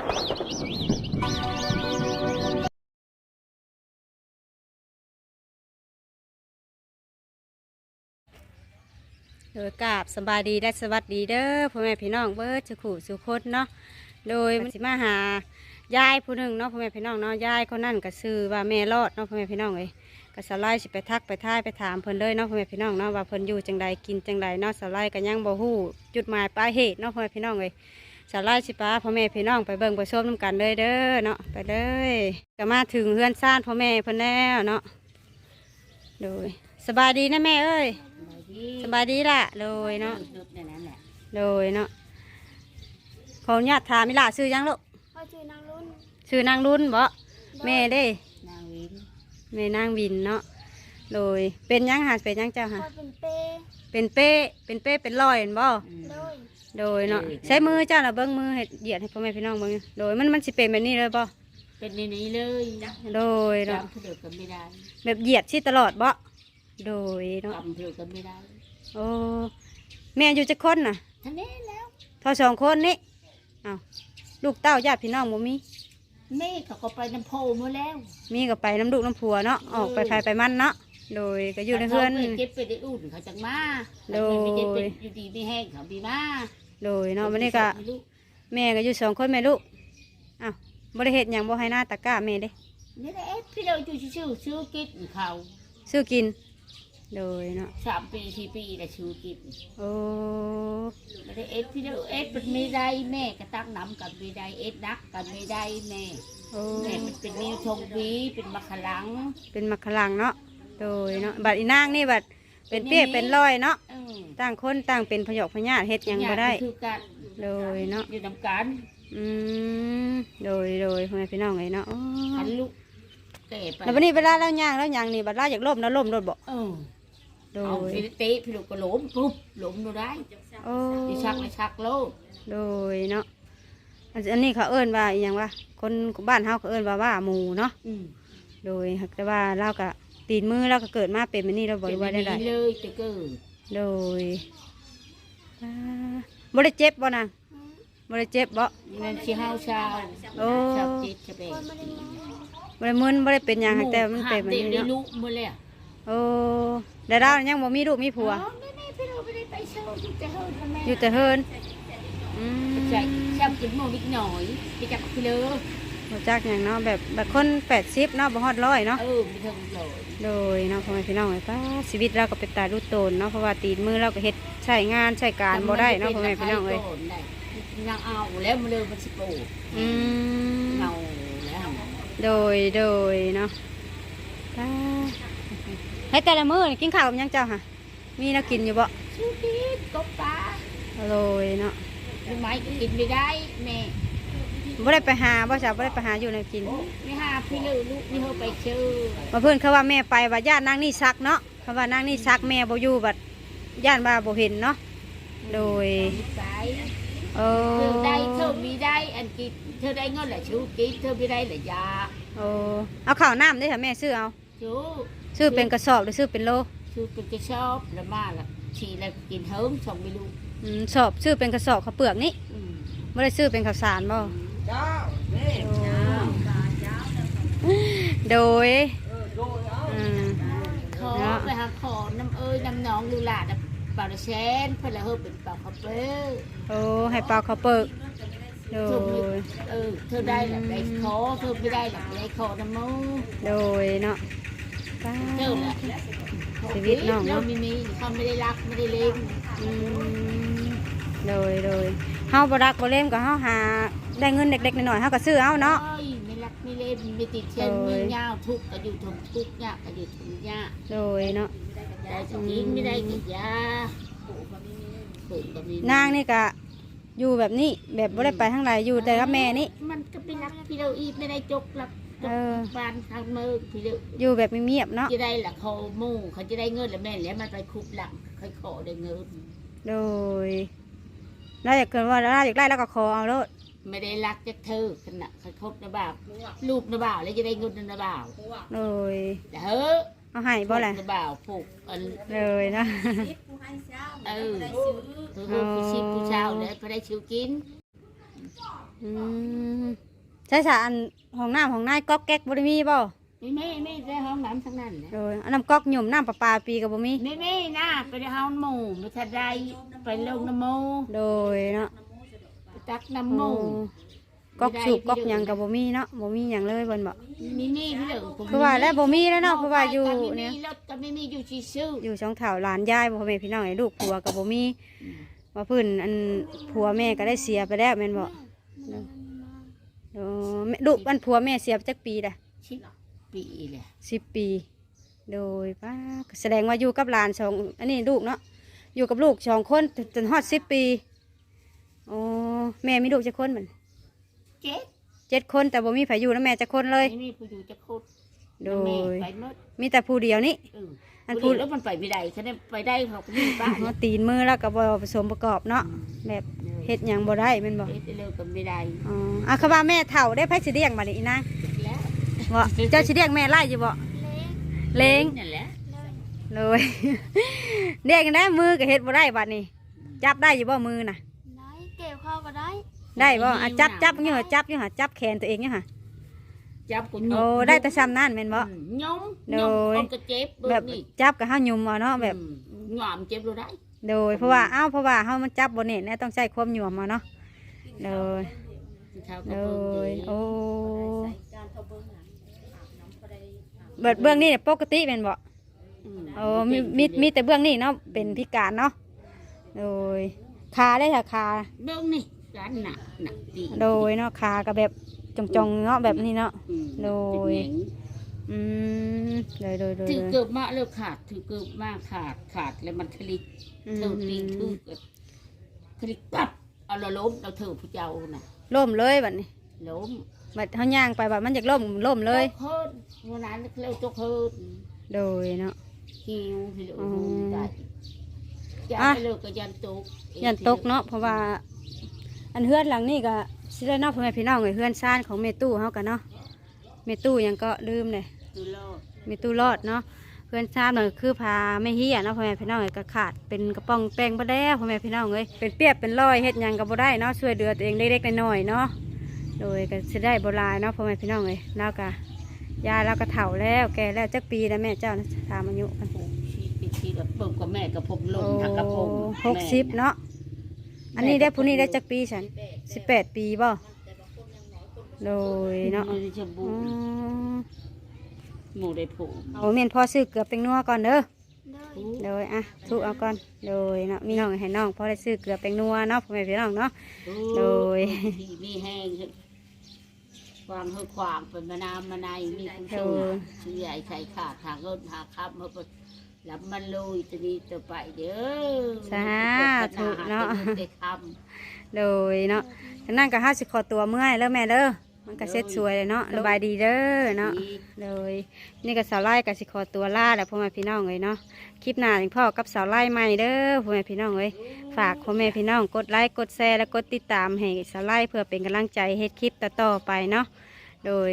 โดยกราบสบายดีและสวัสดีเด้อพ่อแม่พี่น้องเบิร์ดสุขุสุขดเนาะโดยมันสิมาหายายผู้หนึ่งเนาะพ่อแม่พี่น้องเนาะยายคนนั่นก็ซื้อว่าแม่รอดเนาะพ่อแม่พี่น้องเลยก็สไลด์สิไปทักไปท่ายไปถามเพิ่นเลยเนาะพ่อแม่พี่น้องเนาะว่าเพิ่นอยู่จังใดกินจังใดเนาะสไลด์ก็ยังบ่ฮู้จุดหมายปลายเหตุเนาะพ่อแม่พี่น้องเลย สไลด์สิป้าพ่อแม่พี่น้องไปเบิ่งไปชมน้ำกันเลยเด้อเนาะไปเลยก็มาถึงเฮือนซ่านพ่อแม่เพิ่นแล้วเนาะโดยสบายดีนะแม่เอ้ยสบายดีล่ะโดยเนาะดุดในนั้นแหละโดยเนาะขออนุญาตถามมิล่ะซื้อยังลูกเขาชื่อนางรุ่นซื้อนางรุ่นบ่แม่เด้นางวินแม่นางวินเนาะโดยเป็นยังหาเป็นยังเจ้าเขาหาเป็นเป้เป็นเป้เป็นเป้เป็นรอยเห็นบ่อืม โดยโดยเนาะใช้มือเจ้าละเบิ้งมือเห็ดเหยียดให้พ่อแม่พี่น้องเบิ้งโดยมันมันสิเป็นแบบนี้เลยบ่เป็นในนี้เลยโดยเนาะจำเพื่อกันไม่ได้แบบเหยียดที่ตลอดบ่โดยเนาะจำเพื่อกันไม่ได้โอ้แม่อยู่จะคนน่ะท่านนี้แล้วเท่าสองคนนี่อ้าวลูกเต้าญาติพี่น้องบ่มีแม่เขาก็ไปน้ำโพมาแล้ว มีก็ไปน้ำลูกน้ำผัวเนาะออกไปภายไปมันเนาะ โดยก็อยู่ในเพื่อนขาเก็บไปได้อุ่นเขาจังมาโดยไม่เก็บไปอยู่ดีไม่แห้งเขาบีมาโดยเนาะวันนี้ก็แม่ก็อยู่สองคนแม่ลูกอ้าวบริเหตุอย่างบ่ให้หน้าตะกร้าแม่เด้นี่แหละพี่เราอยู่ชื่อชื่อกินเขาซื้อกิน โดยเนาะสามปีสี่ปีแต่ชื่อกินโอ้ไม่ได้เอ็ดพี่เราเอ็ดเป็นไม่ได้แม่ก็ตั้งน้ำกันไม่ได้เอ็ดนักกันไม่ได้แม่โอ้แม่มันเป็นนิ้วชงวีเป็นมะขลัง เป็นมักขลังเนาะ โดยเนาะบัดอีนางนี่บัดเป็นเปี้ยเป็นร้อยเนาะเออต่างคนต่างเป็นพยอกพญาติเฮ็ดหยังบ่ได้ คือกันโดยเนาะ อยู่นำกันอืมโดยโดยพ่อแม่พี่น้องไงเนาะอ๋อหันลูกเตะไปแล้ววันนี้เวลาเราย่างแล้วย่างนี่บัดเราอยากล่มแล้วล่มรถบ่เออโดเอายพี่เตะพี่ลูกก็ล้มปุ๊บล้มดูได้โอ้พี่ชักเลยชักโลกโดยเนาะอันอันนี้เขาเอิ้นว่าอหยังวะคนบ้านเฮาเขาเอิ้นว่าว่าหมูเนาะ อืมโดยหากแต่ว่าเราก็ ตีนมือเราก็เกิดมาเป็นแบบนี้เราบ่เป็ได้นว่าได้นี้ไรเลยจะเกิดโดยอ่าบ่ได้เจ็บบ่นางบ่ได้เจ็บบ่นั่นชีห้าวชาวโอ้ชาวจิตจะเป็นคนไม่ได้ยินบ่ได้มึนบ่ได้เป็นหยังหากแต่มันเป็นแบบเด็กนี้ได้เนาะลูกหมาเลยอะโอ้แต่เรายังบ่มีลูกมีผัวอ๋อไม่ไม่พี่ลูกไม่ได้ไปเช่าอยู่แต่เฮิร์นแม่อยู่แต่เฮินอืมใช่ช่างกินหมูนิดหน่อยไปจับพี่เลย บ่จักหยังเนาะแบบแบบคน80เนาะบ่ฮอดร้อยเนาะเออไม่ถึงเลยโดยเนาะพ่อแม่พี่น้องไอ้ป้าชีวิตเราก็เป็นตาดูโตนเนาะเพราะว่าตีนมือเราก็เฮ็ดใช้งานใช้การบ่ได้เนาะพ่อแม่พี่น้องเอ้ยนางเอาแล้วมันเลยมันสิโปอืมเงาแล้วโดยโดยเนาะป้าให้แต่ละมื้อนี่กินข้าวกับหยังเจ้าค่ะมีแนักกินอยู่บ่ชื่อพีดกบปลาโดยเนาะหรือไม่ก็กินไม่ได้แม่ บ่ได้ไปหาบ่จ้ะบ่ได้ไปหาอยู่ในกิน ไม่หาพี่เลยลูกนี่เขาไปเชื่อมาเพิ่นเขาว่าแม่ไปว่าญาตินางนี่ซักเนาะเขาว่านางนี่ซักแม่บ่อยู่บัดญาติว่าบ่เห็นเนาะ โดย สายเอเธออได้เธอมีได้อันกินเธอได้เงินแหละชูกินเธอไม่ได้แหละยาโอ้เอาข้าวน้ำได้อค่ะแม่ซื้อเอา ชูซื้อเป็นกระสอบหรือซื้อเป็นโลชูเป็นกระชอบแล้วมาละชีแล้วกินเฮิงส่งไปลูกอืมสอบซื้อเป็นกระสอบข้าวเปลือกนี่อืมไม่ได้ซื้อเป็นข้าวสารบ่ โดยอืมขอไปหาขอน้ำเอ้ยน้ำหน้องลูกหลานน้ำเปล่าเชนเพื่อนละเฮอเป็นเปล่าเขาเป้อโอ้ให้เปล่าข้าวเปลือกโดเธอยเออเธอได้แหละได้ขอเธอไม่ได้แหละได้ขอน้ำมูโดยเนาะป้าเจ้าแหละชีวิตน้องเนอะเราไม่มีเขาไม่ได้รักไม่ได้เลี้ยงอืมโดยโดยเฮาบ่รักบ่เล่มก็เฮาหาได้เงินเด็กๆน้อยๆเฮาก็ซื้อเอาเนาะ อ้ยไม่รักไม่เล่นไม่ติดเชื้อโอ้มียเงาทุกข์ก็อยู่ทนทุกข์ยากก็อยู่ทนยากโดยเนาะได้จะกินไม่ได้กินยาปลูกก็มีนางนี่ก็อยู่แบบนี้แบบบ่ได้ไปทางใดอยู่แต่กับแม่นี่มันก็ไม่รักพี่เราอีไม่ได้จกหลักจเอกอบานทางมือพี่เราอยู่แบบเงียบๆเนาะจะได้หลักเขาหมู่เขาจะได้เงินแล้วแม่แล้วมันไปคุบหลังค่อยขอได้เงินโดยแล้วอยากเกินว่าเราอยากได้แล้วก็ขอเอาโลด ไม่ได้รักจากเธอขณะเขาคบนะบ่าวลูกนะบ่าวแล้วจะได้เงินนะบ่าวโดยแต่เฮ้อเอาให้บ่แหละนะบ่าวผูกอันเลยนะเออคือผู้ชิบผู้เช่าแล้วก็ได้ชิวกินอืมใช่สะอันห้องน้ำห้องนายก๊อกแก๊กบ่ได้มีบ่ไม่ไม่ไม่ได้ห้องน้ำทั้งนั้นนะโดยอันน้ำก๊อกหยุ่มน้ำประปาปีก็บ่มีไม่ไม่นะไปในห้องหมูไม่ทันไรไปลงน้ำหมูโดยเนาะไป ตักน้ำหมูก๊อกสูบก๊อกหยังก็บ่มีเนาะบ่มีหยังเลยเพิ่นบอกมีมีพี่เหลือผมคือว่าแล้วบ่มีแล้วเนาะเพราะว่าอยู่เนี่เนี่ยยรถก็ไม่มีอยู่ที่ซื้ออยู่ช่องเถาหลานยายบ่พ่อแม่พี่น้องไอ้ลูกผัวก็บ่มีว่าเพิ่นอันผัวแม่ก็ได้เสียไปแล้วแม่นบ่โอ้แม่ลูกอันผัวแม่เสียไปจักปีละชิบปีเลยสิบปี โดยป้าก็แสดงว่าอยู่กับหลานสองอันนี้ลูกเนาะอยู่กับลูกสองคนจนจนฮอดสิบปี โอ้แม่มีลูกจักคนเหมือนเจ็ดเจ็ดคนแต่บ่มีไผอยู่นะแม่จักคนเลยไม่มีผู้อยู่จะคุดโดแม่ย ไปหมดมีแต่ผู้เดียวนี่ เอออัอันนพูพูดดแล้วมันไปไม่ได้เขาได้ไปได้เขาก็มีบ้านเอาตีนมือแล้วก็บ่ผสมประกอบเนาะแบบเฮ็ดหยังบ่ได้แม่นบ่เฮ็ดเร็วก็ไม่ได้อ๋ออะเขาว่าแม่เฒ่าได้ไผสิเลี้ยงบัดนี้อีนางแล้ว บ่เจ้าสิเลี้ยงแม่ไล่อยู่บ่เล้ง นั่นแหละเลยเลี้ยงได้มือก็เฮ็ดบ่ได้บัดนี้ จับได้อยู่บ่มือน่ะ ได้เก็บเข้าก็ ได้ได้บ่อะจับจับอยู่หะจับอยู่หะจับแขนตัวเองอยู่หะจับกูยโอ้ได้แต่ซ้ำนั่นแม่นบ่ ยมโดย ยมคนก็เจ็บเบิ่แบบงนี่จับกับเฮายุ่มเอาเนาะแบบ อืมหยอมเจ็บรู้ได้โดยเพราะว่าเอ้าเพราะว่าเฮามันจับบ่เน็ตนะต้องใช้ความยุ่มเอาเนาะโดยเขาโดก็เบิ่งยดีโอ้เบิดเบื้องนี้เนี่ยปกติแม่นบ่มโอ้มีมีมีแต่เบื้องนี้เนาะเป็นพิการเนาะโดยขาได้ค่ะขาเบิ่งนี่ กันหนักหนักตีโดยเนาะขาก็แบบจองๆเนาะแบบนี้เนาะอืมโดยเป็นหงอืมโดยโดยโดยถือโดยเกือบมาแล้วขาดถือเกือบมาขาดขาดแล้วมันทะลิกอืเธอตีมถือเกิดทะลิกปับเอาละล้มเอาเธอผู้เจ้าน่ะล่มเลยบัดนี้ล้มบัดเฮาย่างไปบัดมันอยากล่มล่มเลยตกเฮิร์นวันนั้นเร็วตกเฮิร์นโดยเนาะหิวพี่เหลืออืมหูได้ยันอะไปเลยก็ยันตกยันตกเนาะเพราะว่า อันเฮือนหลังนี่ก็สิได้เนาะพ่อแม่พี่น้องเอ้ยเฮือนซ่านของเมตู้เฮากันเนาะเมตู้หยังก็ลืมเลยตุโลดเมตู้รอดเนาะเฮือนซ่านมันก็คือพาไม่เฮียเนาะพ่อแม่พี่น้องเอ้ยก็ขาดเป็นกระป๋องแป้งบ่แล้วพ่อแม่พี่น้องเอ้ยเป็นเปียบเป็นรอยเฮ็ดหยังก็บ่ได้เนาะช่วยเหลือตัวเองเล็กๆน้อยๆเนาะโดยก็สิได้บ่หลายเนาะพ่อแม่พี่น้องเอ้ยแล้วก็ยายเราก็เฒ่าแล้วแก่แล้วจักปีแล้วแม่เจ้านะถามอายุกันโอ้ชีปีชีกับเบิ่งกับแม่กับผมลงหักกับผมหกสิบเนาะ อันนี้ได้ผู้นี้ได้จักปีฉันสิบแปดปีบ่โดยเนาะมันจะบูอืมหมูได้ผูกโอ้เมนพ่อซื้อเกลือเป็นนัวก่อนเด้อได้โดยอะทุกเอาก่อนโดยเนาะมีน้องให้น้องพ่อได้ซื้อเกลือเป็นนัวเนาะพ่อแม่พี่น้องเนาะ โดย ที่มีแห้งความเฮือความเป็นมานามมานายมีคุณโดสูยชื่อใหญ่ใครขาดทางเงินหาคำมาเปิด ลำมันลุยจะนี้จะไปเด้อสาธุเนาะได้คโดยเนาะฉะนั้นก็ห้าสิขอตัวเมื่อยแล้วแม่เด้อ มันก็เซ็ตสวยเลยเนาะสบายดีเด้อำเนาะ ดีเลยนี่ก็สาวไล่กับสิขอตัวล่าแล้วพ่อแม่พี่น้องเลยเนาะ คลิปหน้าถึงพ่อกับสาวไล่ใหม่เด้อพ่อแม่พี่น้องเลยฝากพ่อแม่พี่น้องกดไลค์กดแชร์และกดติดตามให้สาวไล่เพื่อเป็นกำลังใจเฮ็ดคลิปต่อๆไปเนาะ โดย